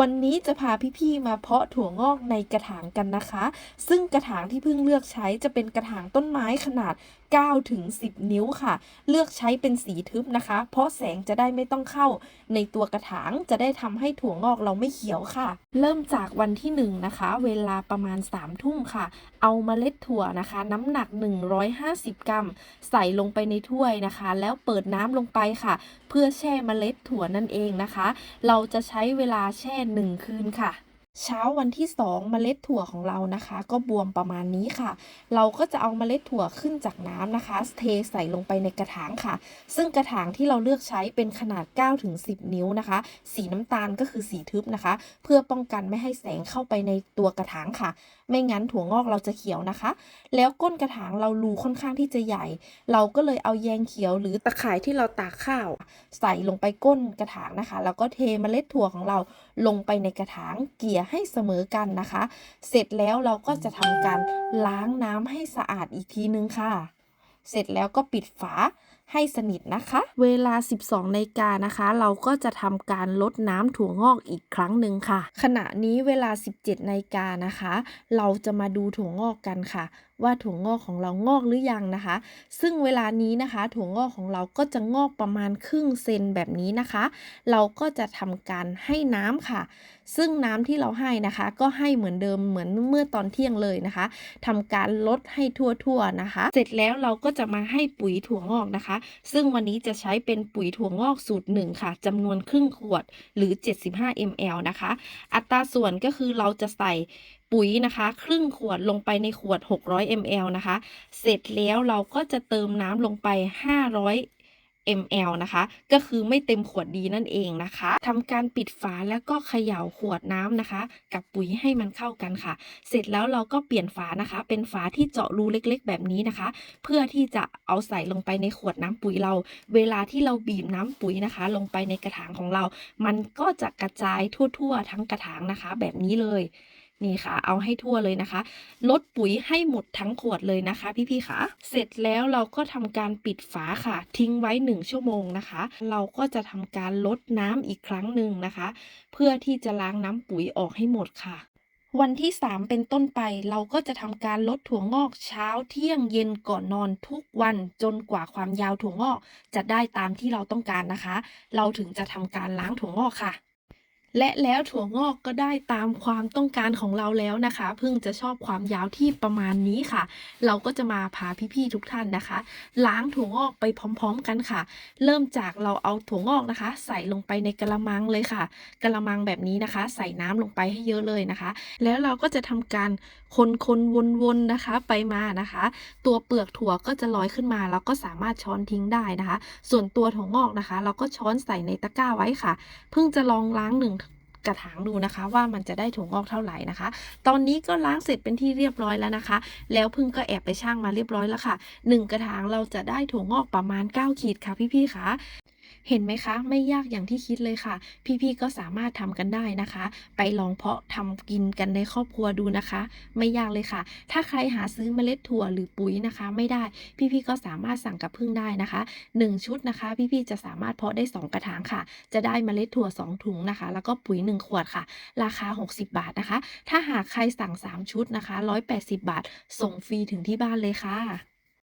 วันนี้จะพาพี่ๆมาเพาะถั่วงอกในกระถางกันนะคะ ซึ่งกระถางที่เพิ่งเลือกใช้จะเป็นกระถางต้นไม้ขนาด9ถึง10 นิ้วค่ะ เลือกใช้เป็นสีทึบนะคะ เพราะแสงจะได้ไม่ต้องเข้าในตัวกระถางจะได้ทำให้ถั่วงอกเราไม่เขียวค่ะ เริ่มจากวันที่ 1 นะคะ เวลาประมาณ3ทุ่มค่ะ เอาเมล็ดถั่วนะคะ น้ำหนัก 150 กรัม ใส่ลงไปในถ้วยนะคะ แล้วเปิดน้ำลงไปค่ะ เพื่อแช่เมล็ดถั่วนั่นเองนะคะ เราจะใช้เวลาแช่ค่หนึ่งคืนค่ะ เช้าวันที่ 2 เมล็ดถั่วของเรานะคะ ก็บวมประมาณนี้ค่ะ เราก็จะเอาเมล็ดถั่วขึ้นจากน้ำนะคะเทใส่ลงไปในกระถางค่ะ ซึ่งกระถางที่เราเลือกใช้เป็นขนาด 9-10 นิ้วนะคะ สีน้ำตาลก็คือสีทึบนะคะ เพื่อป้องกันไม่ให้แสงเข้าไปในตัวกระถางค่ะ ไม่งั้นถั่วงอกเราจะเขียวนะคะ แล้วก้นกระถางเรารูค่อนข้างที่จะใหญ่ เราก็เลยเอาแยงเขียวหรือตะข่ายที่เราตากข้าว ใส่ลงไปก้นกระถางนะคะ แล้วก็เทเมล็ดถั่วของเราลงไปในกระถางเกลี่ยให้เสมอกันนะคะ เสร็จแล้วเราก็จะทำการล้างน้ำให้สะอาดอีกทีนึงค่ะ เสร็จแล้วก็ปิดฝาให้สนิทนะคะ เวลา 12นาฬิกานะคะ เราก็จะทำการลดน้ำถั่วงอกอีกครั้งหนึ่งค่ะ ขณะนี้เวลา 17นาฬิกานะคะ เราจะมาดูถั่วงอกกันค่ะ ว่าถั่วงอกของเรางอกหรือยังนะคะ ซึ่งเวลานี้นะคะ ถั่วงอกของเราก็จะงอกประมาณครึ่งเซนแบบนี้นะคะ เราก็จะทำการให้น้ำค่ะ ซึ่งน้ำที่เราให้นะคะ ก็ให้เหมือนเดิมเหมือนเมื่อตอนเที่ยงเลยนะคะทำการลดให้ทั่วๆนะคะ เสร็จแล้วเราก็จะมาให้ปุ๋ยถั่วงอกนะคะ ซึ่งวันนี้จะใช้เป็นปุ๋ยถั่วงอกสูตรหนึ่งค่ะจำนวนครึ่งขวดหรือ 75 ml นะคะ อัตราส่วนก็คือเราจะใส่ปุ๋ยนะคะ ครึ่งขวดลงไปในขวด 600 ml นะคะ เสร็จแล้วเราก็จะเติมน้ำลงไป 500 ml นะคะ ก็คือไม่เต็มขวดดีนั่นเองนะคะทำการปิดฝาแล้วก็เขย่าขวดน้ำนะคะ กับปุ๋ยให้มันเข้ากันค่ะ เสร็จแล้วเราก็เปลี่ยนฝานะคะ เป็นฝาที่เจาะรูเล็กๆ แบบนี้นะคะ เพื่อที่จะเอาใส่ลงไปในขวดน้ำปุ๋ยเรา เวลาที่เราบีบน้ำปุ๋ยนะคะ ลงไปในกระถางของเรา มันก็จะกระจายทั่ว ๆ ทั้งกระถางนะคะ แบบนี้เลย นี่ค่ะ เอาให้ทั่วเลยนะคะ ลดปุ๋ยให้หมดทั้งขวดเลยนะคะ พี่ๆค่ะ เสร็จแล้วเราก็ทำการปิดฝาค่ะ ทิ้งไว้ 1 ชั่วโมงนะคะ เราก็จะทำการลดน้ำอีกครั้งหนึ่งนะคะ เพื่อที่จะล้างน้ำปุ๋ยออกให้หมดค่ะวันที่ 3 เป็นต้นไปเราก็จะทำการลดถั่วงอกเช้าเที่ยงเย็นก่อนนอนทุกวันจนกว่าความยาวถั่วงอก จะได้ตามที่เราต้องการนะคะ เราถึงจะทำการล้างถั่วงอกค่ะ และแล้วถั่วงอกก็ได้ตามความต้องการของเราแล้วนะคะพิ่งจะชอบความยาวที่ประมาณนี้ค่ะ เราก็จะมาพาพี่ๆทุกท่านนะคะ ล้างถั่วงอกไปพร้อม ๆ กันค่ะ เริ่มจากเราเอาถั่วงอกนะคะ ใส่ลงไปในกระมังเลยค่ะกระมังแบบนี้นะคะ ใส่น้ำลงไปให้เยอะเลยนะคะ แล้วเราก็จะทำการคนๆวนๆนะคะ ไปมานะคะ ตัวเปลือกถั่วก็จะลอยขึ้นมาเราก็สามารถช้อนทิ้งได้นะคะ ส่วนตัวถั่วงอกนะคะ เราก็ช้อนใส่ในตะกร้าไว้ค่ะ เพิ่งจะลองล้างหนึ่ง กระถางดูนะคะ ว่ามันจะได้ถั่วงอกเท่าไหร่นะคะ ตอนนี้ก็ล้างเสร็จเป็นที่เรียบร้อยแล้วนะคะ แล้วพึ่งก็แอบไปช่างมาเรียบร้อยแล้วค่ะหนึ่งกระถางเราจะได้ถั่วงอกประมาณ 9 ขีดค่ะพี่ๆค่ะ เห็นไหมคะ ไม่ยากอย่างที่คิดเลยค่ะ พี่ๆก็สามารถทำกันได้นะคะ ไปลองเพาะทำกินกันในครอบครัวดูนะคะ ไม่ยากเลยค่ะ ถ้าใครหาซื้อเมล็ดถั่วหรือปุ๋ยนะคะ ไม่ได้พี่ๆก็สามารถสั่งกับพึ่งได้นะคะ 1 ชุดนะคะ พี่ๆจะสามารถเพาะได้ 2 กระถางค่ะ จะได้เมล็ดถั่ว 2 ถุงนะคะ แล้วก็ปุ๋ย 1 ขวดค่ะ ราคา 60 บาทนะคะ ถ้าหากใครสั่ง 3 ชุดนะคะ 180 บาท ส่งฟรีถึงที่บ้านเลยค่ะ